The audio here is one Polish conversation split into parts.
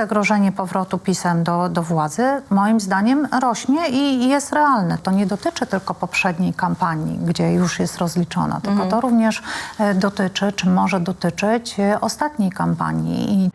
zagrożenie powrotu pisem do, do władzy, moim zdaniem rośnie i jest realne. To nie dotyczy tylko poprzedniej kampanii, gdzie już jest rozliczona, tylko to również e, dotyczy, czy może dotyczyć e, ostatniej kampanii.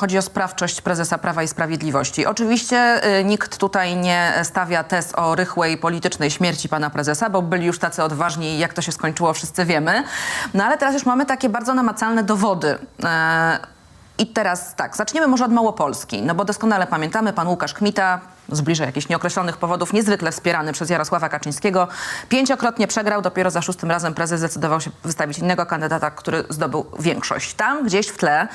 Chodzi o sprawczość prezesa Prawa i Sprawiedliwości. Oczywiście y, nikt tutaj nie stawia tez o rychłej politycznej śmierci pana prezesa, bo byli już tacy odważni jak to się skończyło wszyscy wiemy. No ale teraz już mamy takie bardzo namacalne dowody. E, I teraz tak, zaczniemy może od Małopolski, no bo doskonale pamiętamy, pan Łukasz Kmita z bliżej jakichś nieokreślonych powodów, niezwykle wspierany przez Jarosława Kaczyńskiego, pięciokrotnie przegrał, dopiero za szóstym razem prezes zdecydował się wystawić innego kandydata, który zdobył większość. Tam gdzieś w tle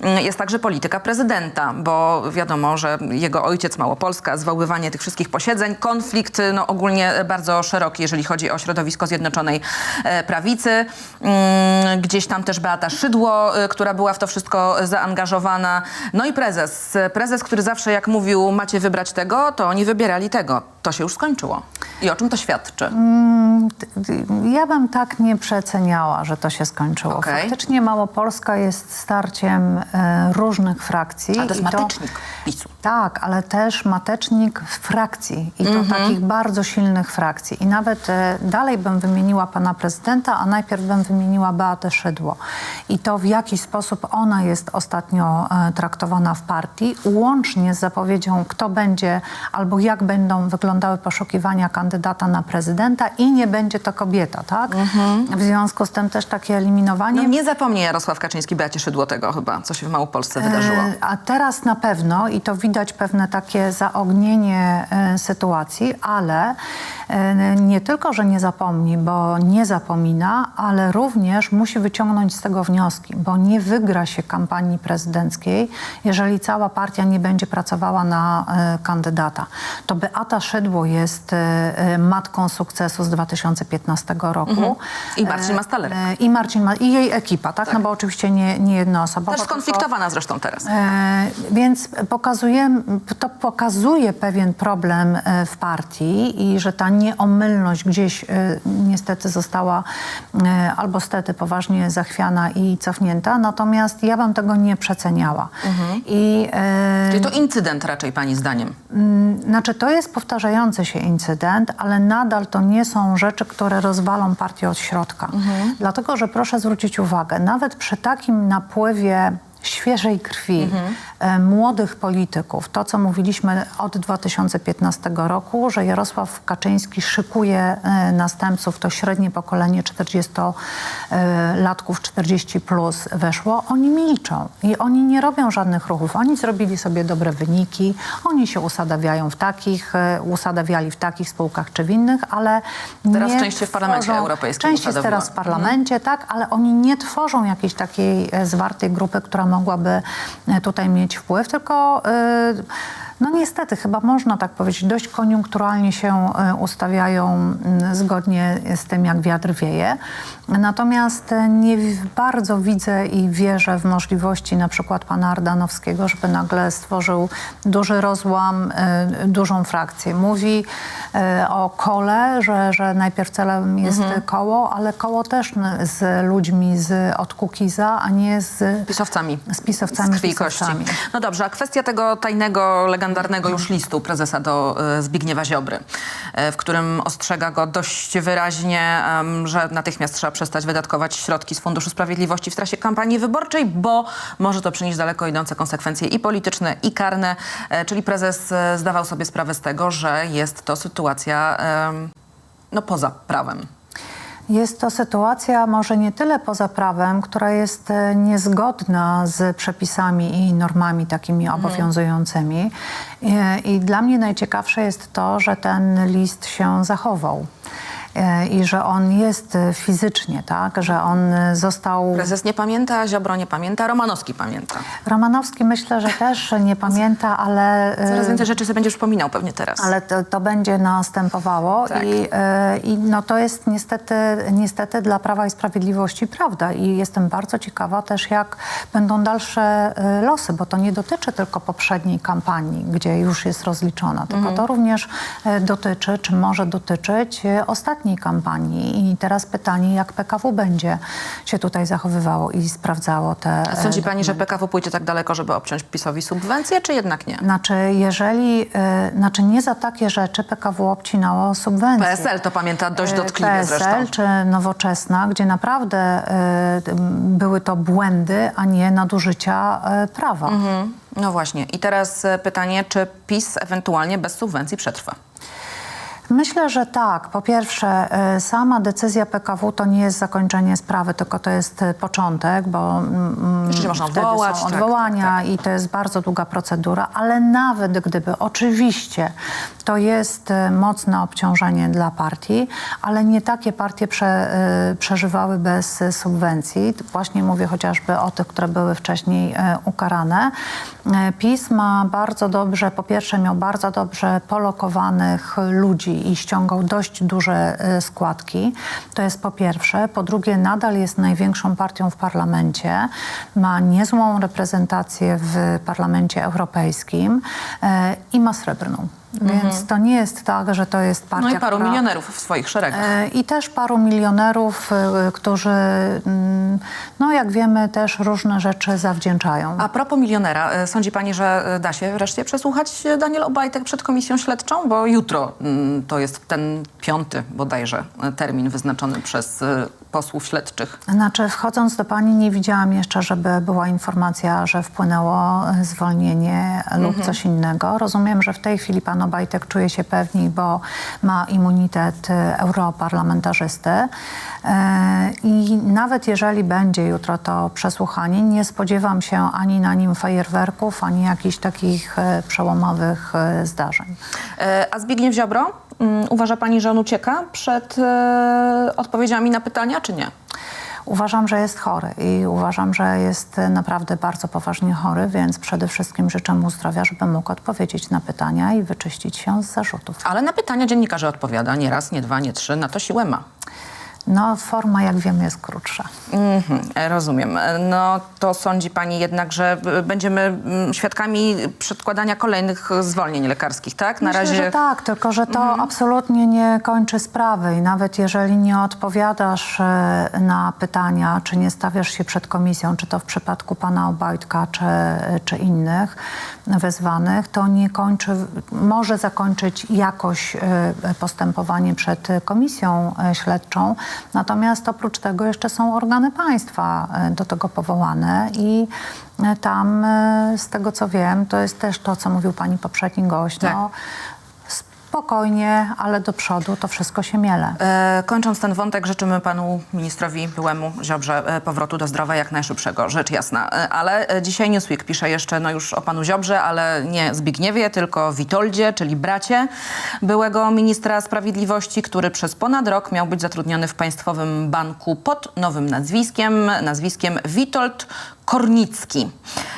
mm, jest także polityka prezydenta, bo wiadomo, że jego ojciec Małopolska, zwoływanie tych wszystkich posiedzeń, konflikt no, ogólnie bardzo szeroki, jeżeli chodzi o środowisko Zjednoczonej e, Prawicy. Mm, Gdzieś tam też Beata Szydło, e, która była w to wszystko zaangażowana. No i prezes. Prezes, który zawsze jak mówił, macie wybrać tego, to oni wybierali tego. To się już skończyło. I o czym to świadczy? Ja bym tak nie przeceniała, że to się skończyło. Okej. Faktycznie Małopolska jest starciem e, różnych frakcji. A to jest matecznik PiSu. Tak, ale też matecznik frakcji i to Mhm. takich bardzo silnych frakcji. I nawet e, dalej bym wymieniła pana prezydenta, a najpierw bym wymieniła Beatę Szydło. I to w jaki sposób ona jest ostatnio e, traktowana w partii, łącznie z zapowiedzią, kto będzie albo jak będą wyglądały poszukiwania kandydata na prezydenta i nie będzie to kobieta, tak? W związku z tym też takie eliminowanie. Mhm. No nie zapomnie Jarosław Kaczyński Beacie Szydło tego chyba, co się w Małopolsce wydarzyło. E, A teraz na pewno, i to widać pewne takie zaognienie e, sytuacji, ale e, nie tylko, że nie zapomni, bo nie zapomina, ale również musi wyciągnąć z tego wnioski, bo nie wygra się kampanii prezydenckiej, jeżeli cała partia nie będzie pracowała na e, kandydata. To Beata Szydło jest e, e, matką sukcesu z 2015 roku. Mhm. I Marcin. E, I Marcin Ma- i jej ekipa, tak? No bo oczywiście nie, nie jednoosobowo. Też tylko- skonfliktowana zresztą teraz. Więc pokazuje, to pokazuje pewien problem w partii i że ta nieomylność gdzieś niestety została albo stety poważnie zachwiana i cofnięta. Natomiast ja bym tego nie przeceniała. I, e, Czyli to incydent raczej pani zdaniem. Znaczy, to jest powtarzający się incydent, ale nadal to nie są rzeczy, które rozwalą partię od środka. Dlatego, że proszę zwrócić uwagę, nawet przy takim napływie świeżej krwi e, młodych polityków, to co mówiliśmy od 2015 roku, że Jarosław Kaczyński szykuje e, następców, to średnie pokolenie 40-latków, 40 plus weszło, oni milczą i oni nie robią żadnych ruchów. Oni zrobili sobie dobre wyniki, oni się usadawiają w takich, e, usadawiali w takich spółkach czy w innych, ale Teraz nie część się w Parlamencie tworzą- Europejskim usadowiła. teraz w parlamencie, tak, ale oni nie tworzą jakiejś takiej e, zwartej grupy, która mogłaby tutaj mieć wpływ, tylko e, no niestety, chyba można tak powiedzieć, dość koniunkturalnie się e, ustawiają zgodnie z tym, jak wiatr wieje. Natomiast e, nie bardzo widzę i wierzę w możliwości na przykład pana Ardanowskiego, żeby nagle stworzył duży rozłam, e, dużą frakcję. Mówi o kole, że, że najpierw celem jest koło, ale koło też z ludźmi z, od Kukiza, a nie z Pisowcami. z pisowcami, Z krwi i kości. No dobrze, a kwestia tego tajnego, legendarnego już listu prezesa do e, Zbigniewa Ziobry, e, w którym ostrzega go dość wyraźnie, że natychmiast trzeba przestać wydatkować środki z Funduszu Sprawiedliwości w trakcie kampanii wyborczej, bo może to przynieść daleko idące konsekwencje i polityczne, i karne. E, Czyli prezes zdawał sobie sprawę z tego, że jest to sytuacja no, poza prawem. Jest to sytuacja może nie tyle poza prawem, która jest e, niezgodna z przepisami i normami takimi obowiązującymi. E, I dla mnie najciekawsze jest to, że ten list się zachował. E, I że on jest e, fizycznie, tak? Że on e, został. Prezes nie pamięta, Ziobro nie pamięta, Romanowski pamięta. Romanowski myślę, że też nie pamięta, ale. Coraz więcej rzeczy sobie będzie przypominał pewnie teraz. Ale to, to będzie następowało Tak. i, i no to jest niestety, niestety dla Prawa i Sprawiedliwości prawda i jestem bardzo ciekawa też jak będą dalsze losy, bo to nie dotyczy tylko poprzedniej kampanii, gdzie już jest rozliczona, tylko Mhm. to również dotyczy, czy może dotyczyć ostatniej ostatniej kampanii. I teraz pytanie, jak PKW będzie się tutaj zachowywało i sprawdzało te... A Sądzi e, pani, że PKW pójdzie tak daleko, żeby obciąć PiSowi subwencje, czy jednak nie? Znaczy, jeżeli, e, znaczy nie za takie rzeczy PKW obcinało subwencje. PSL to pamięta dość E, dotkliwie PSL zresztą. czy Nowoczesna, gdzie naprawdę były to błędy, a nie nadużycia prawa. Mhm. No właśnie. I teraz pytanie, czy PiS ewentualnie bez subwencji przetrwa? Myślę, że tak. Po pierwsze, e, sama decyzja PKW to nie jest zakończenie sprawy, tylko to jest e, początek, bo mm, się można wtedy odwołać, są tak, odwołania tak, i to jest bardzo długa procedura, ale nawet gdyby, oczywiście, to jest e, mocne obciążenie dla partii, ale nie takie partie prze, przeżywały bez subwencji. Właśnie mówię chociażby o tych, które były wcześniej ukarane. PiS ma bardzo dobrze, po pierwsze miał bardzo dobrze polokowanych ludzi i ściągał dość duże e, składki. To jest po pierwsze. Po drugie, nadal jest największą partią w parlamencie. Ma niezłą reprezentację w parlamencie europejskim e, i ma srebrną. Więc to nie jest tak, że to jest partia, No i paru która... milionerów w swoich szeregach. E, I też paru milionerów, którzy, mm, jak wiemy, też różne rzeczy zawdzięczają. A propos milionera, e, sądzi pani, że e, da się wreszcie przesłuchać e, Daniel Obajtek przed komisją śledczą? Bo jutro mm, to jest ten piąty bodajże termin wyznaczony przez posłów śledczych. Znaczy, wchodząc do pani, nie widziałam jeszcze, żeby była informacja, że wpłynęło zwolnienie lub coś innego. Rozumiem, że w tej chwili pan Obajtek czuje się pewniej, bo ma immunitet europarlamentarzysty. I nawet jeżeli będzie jutro to przesłuchanie, nie spodziewam się ani na nim fajerwerków, ani jakichś takich e, przełomowych e, zdarzeń. E, A Zbigniew Ziobro, mm, uważa pani, że on ucieka przed odpowiedziami na pytania, czy nie? Uważam, że jest chory i uważam, że jest naprawdę bardzo poważnie chory, więc przede wszystkim życzę mu zdrowia, żeby mógł odpowiedzieć na pytania i wyczyścić się z zarzutów. Ale na pytania dziennikarze odpowiada. Nie raz, nie dwa, nie trzy. Na to siłę ma. No, forma, jak wiemy, jest krótsza. Mhm, e, rozumiem. No to sądzi pani jednak, że będziemy mm, świadkami przedkładania kolejnych zwolnień lekarskich, tak? Na Myślę, razie... że tak, tylko że to absolutnie nie kończy sprawy i nawet jeżeli nie odpowiadasz e, na pytania, czy nie stawiasz się przed komisją, czy to w przypadku pana Obajtka, czy, czy innych wezwanych, to nie kończy, może zakończyć jakoś e, postępowanie przed komisją e, śledczą, natomiast oprócz tego jeszcze są organy państwa e, do tego powołane i e, tam, e, z tego co wiem, to jest też to, co mówił pani poprzedni gość, Tak. no, spokojnie, ale do przodu to wszystko się miele. E, kończąc ten wątek, życzymy panu ministrowi byłemu Ziobrze e, powrotu do zdrowia jak najszybszego, rzecz jasna. E, ale e, dzisiaj Newsweek pisze jeszcze no już o panu Ziobrze, ale nie Zbigniewie, tylko Witoldzie, czyli bracie byłego ministra sprawiedliwości, który przez ponad rok miał być zatrudniony w Państwowym Banku pod nowym nazwiskiem, nazwiskiem Witold Kornicki.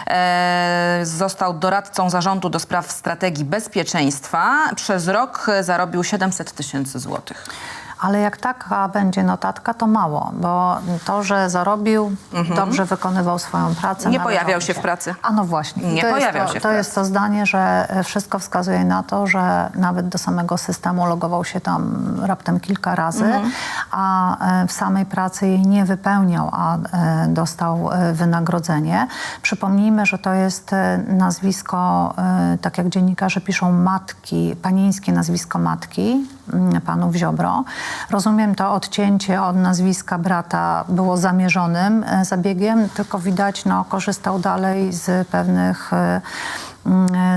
E, został doradcą zarządu do spraw strategii bezpieczeństwa. Przez rok zarobił 700 tysięcy złotych. Ale jak taka będzie notatka, to mało, bo to, że zarobił, dobrze wykonywał swoją pracę. Mhm. Nie pojawiał się w pracy. A no właśnie. Nie pojawiał to, się w To pracy. jest to zdanie, że wszystko wskazuje na to, że nawet do samego systemu logował się tam raptem kilka razy, Mhm. a e, w samej pracy jej nie wypełniał, a e, dostał e, wynagrodzenie. Przypomnijmy, że to jest nazwisko, tak jak dziennikarze piszą, matki, panieńskie nazwisko matki, panów Ziobro. Rozumiem, to odcięcie od nazwiska brata było zamierzonym e, zabiegiem, tylko widać, no, korzystał dalej z pewnych, e, mm,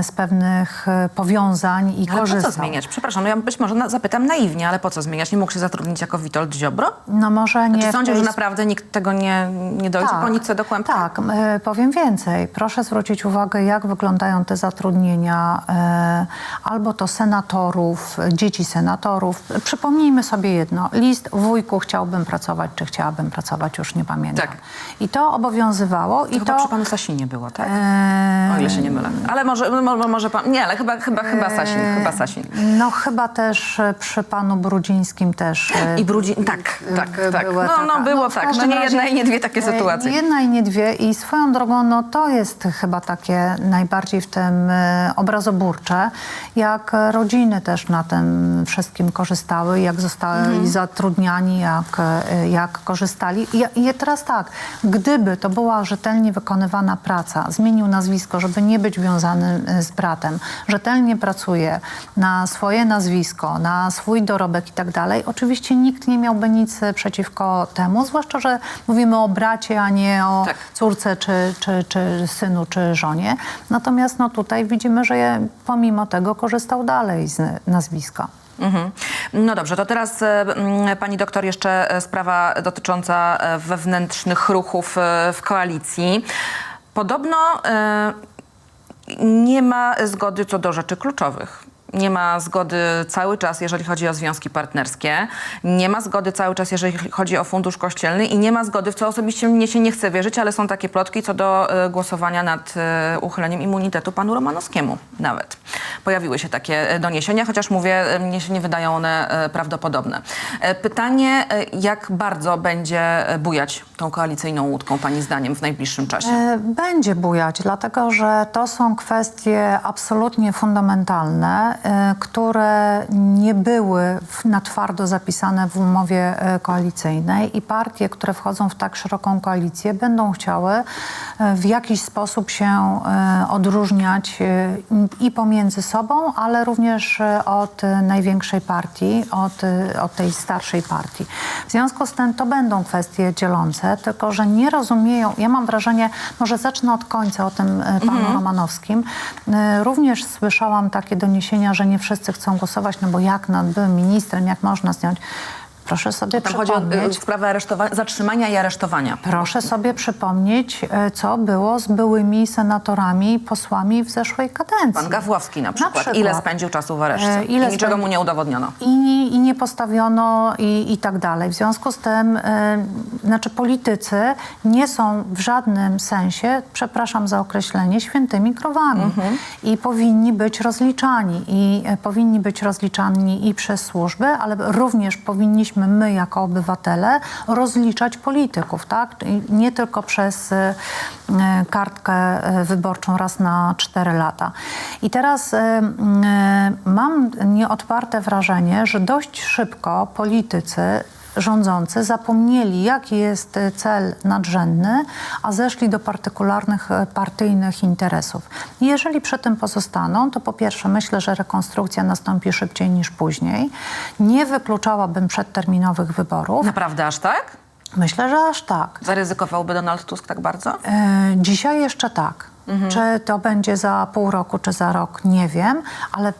z pewnych e, powiązań i Ale po korzystał. co zmieniać? Przepraszam, no ja być może na, zapytam naiwnie, ale po co zmieniać? Nie mógł się zatrudnić jako Witold Ziobro? No może nie Czy tej że naprawdę nikt tego nie, nie dojdzie po nitce do kłębka? Tak, e, powiem więcej. Proszę zwrócić uwagę, jak wyglądają te zatrudnienia e, albo to senatorów, e, dzieci senatorów. Przypomnijmy sobie jedno. List wujku chciałbym pracować, czy chciałabym pracować, już nie pamiętam. Tak. I to obowiązywało. To I chyba to, przy panu Sasinie było, tak? e, O ile się nie mylę. Ale może, mo- może pan... Nie, ale chyba, chyba, chyba Sasin, chyba Sasin. No chyba też e, przy panu Brudzińskim też. e, I Brudzi... Tak, tak, by- tak. była No, taka- no było w tak. No nie jedna razie, i nie dwie takie e, sytuacje. Jedna i nie dwie i swoją drogą, no to jest chyba takie najbardziej w tym e, obrazoburcze, jak e, rodziny też na tym wszystkim korzystały, jak zostali Mhm. zatrudniani, jak, e, jak korzystali. I, I teraz tak, gdyby to była rzetelnie wykonywana praca, zmienił nazwisko, żeby nie być wiązany e, z bratem, rzetelnie pracuje na swoje nazwisko, na swój dorobek i tak dalej, oczywiście nikt nie miałby nic przeciwko temu, zwłaszcza, że mówimy o bracie, a nie o Tak. córce, czy, czy, czy synu, czy żonie. Natomiast no, tutaj widzimy, że je, pomimo tego korzystał dalej z nazwiska. Mhm. No dobrze, to teraz e, pani doktor jeszcze e, sprawa dotycząca wewnętrznych ruchów w koalicji. Podobno nie ma zgody co do rzeczy kluczowych. Nie ma zgody cały czas, jeżeli chodzi o związki partnerskie. Nie ma zgody cały czas, jeżeli chodzi o fundusz kościelny i nie ma zgody, w co osobiście mnie się nie chce wierzyć, ale są takie plotki co do e, głosowania nad e, uchyleniem immunitetu panu Romanowskiemu nawet. Pojawiły się takie e, doniesienia, chociaż mówię, mnie się nie wydają one e, prawdopodobne. Pytanie, jak bardzo będzie bujać tą koalicyjną łódką, pani zdaniem, w najbliższym czasie? Będzie bujać, dlatego że to są kwestie absolutnie fundamentalne, które nie były na twardo zapisane w umowie e, koalicyjnej i partie, które wchodzą w tak szeroką koalicję, będą chciały e, w jakiś sposób się e, odróżniać e, i pomiędzy sobą, ale również e, od e, największej partii, od, e, od tej starszej partii. W związku z tym to będą kwestie dzielące, tylko że nie rozumieją, ja mam wrażenie, może zacznę od końca o tym e, panu Romanowskim. E, Również słyszałam takie doniesienia, że nie wszyscy chcą głosować, no bo jak nad byłym ministrem, jak można zdjąć. Proszę sobie Tam chodzi o przypomnieć. sprawę zatrzymania i aresztowania. Proszę sobie przypomnieć, e, co było z byłymi senatorami, posłami w zeszłej kadencji. Pan Gawłowski na przykład. przykład. Ile spędził czasu w areszcie? E, ile I niczego mu nie udowodniono. I, i nie postawiono i, i tak dalej. W związku z tym, y, znaczy politycy nie są w żadnym sensie, przepraszam za określenie, świętymi krowami. I powinni być rozliczani. I e, powinni być rozliczani i przez służby, ale również powinniśmy my jako obywatele rozliczać polityków, tak? Nie tylko przez y, y, kartkę y, wyborczą raz na cztery lata. I teraz mam nieodparte wrażenie, że dość szybko politycy rządzący zapomnieli, jaki jest y, cel nadrzędny, a zeszli do partykularnych y, partyjnych interesów. Jeżeli przy tym pozostaną, to po pierwsze myślę, że rekonstrukcja nastąpi szybciej niż później. Nie wykluczałabym przedterminowych wyborów. Naprawdę aż tak? Myślę, że aż tak. Zaryzykowałby Donald Tusk tak bardzo? E, Dzisiaj jeszcze tak. Czy to będzie za pół roku, czy za rok, nie wiem, ale e,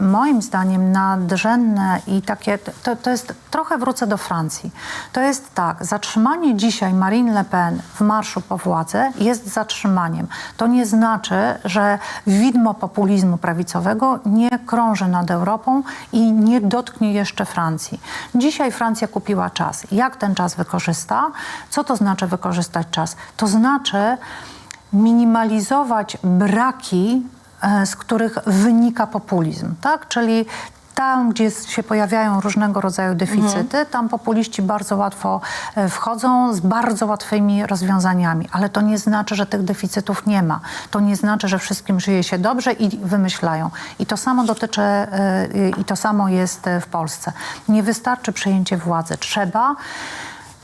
moim zdaniem nadrzędne i takie, to, to jest, trochę wrócę do Francji. To jest tak, zatrzymanie dzisiaj Marine Le Pen w marszu po władzę jest zatrzymaniem. To nie znaczy, że widmo populizmu prawicowego nie krąży nad Europą i nie dotknie jeszcze Francji. Dzisiaj Francja kupiła czas. Jak ten czas wykorzysta? Co to znaczy wykorzystać czas? To znaczy minimalizować braki, e, z których wynika populizm, tak? Czyli tam, gdzie się pojawiają różnego rodzaju deficyty, tam populiści bardzo łatwo e, wchodzą z bardzo łatwymi rozwiązaniami, ale to nie znaczy, że tych deficytów nie ma. To nie znaczy, że wszystkim żyje się dobrze i wymyślają. I to samo dotyczy, e, i to samo jest w Polsce. Nie wystarczy przejęcie władzy. Trzeba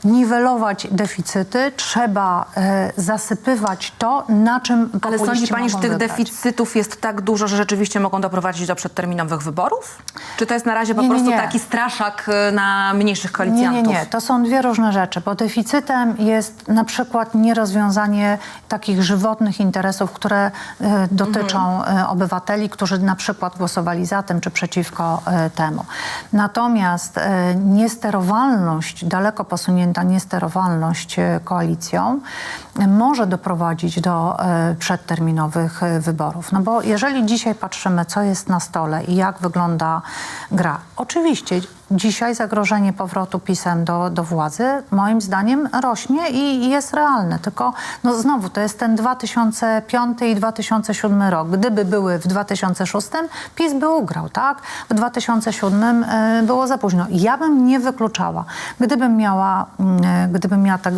niwelować deficyty, trzeba e, zasypywać to, na czym Ale sądzi pani, że tych deficytów jest tak dużo, że rzeczywiście mogą doprowadzić do przedterminowych wyborów? Czy to jest na razie po Nie, nie, prostu nie. taki straszak y, na mniejszych Nie, koalicjantów? nie, nie. To są dwie różne rzeczy, bo deficytem jest na przykład nierozwiązanie takich żywotnych interesów, które e, dotyczą e, obywateli, którzy na przykład głosowali za tym czy przeciwko e, temu. Natomiast e, niesterowalność, daleko posunięta niesterowalność e, koalicją może doprowadzić do e, przedterminowych e, wyborów. No bo jeżeli dzisiaj patrzymy, co jest na stole i jak wygląda gra, oczywiście dzisiaj zagrożenie powrotu pisem do, do władzy moim zdaniem rośnie i jest realne. Tylko no znowu to jest ten 2005 i 2007 rok. Gdyby były w 2006, PiS by ugrał, tak? W 2007 e, było za późno. Ja bym nie wykluczała. Gdybym miała, e, gdybym miała tak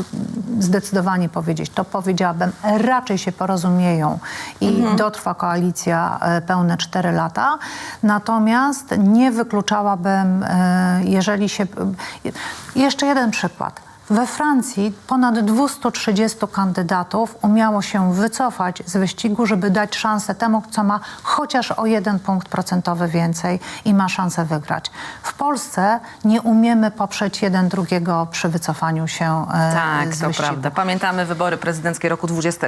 zdecydowanie powiedzieć, to powiedziałabym, raczej się porozumieją i dotrwa koalicja e, pełne 4 lata. Natomiast nie wykluczałabym, e, jeżeli się... Jeszcze jeden przykład. We Francji ponad 230 kandydatów umiało się wycofać z wyścigu, żeby dać szansę temu, co ma chociaż o jeden punkt procentowy więcej i ma szansę wygrać. W Polsce nie umiemy poprzeć jeden drugiego przy wycofaniu się e, Tak, z to wyścigu. prawda. Pamiętamy wybory prezydenckie roku 20.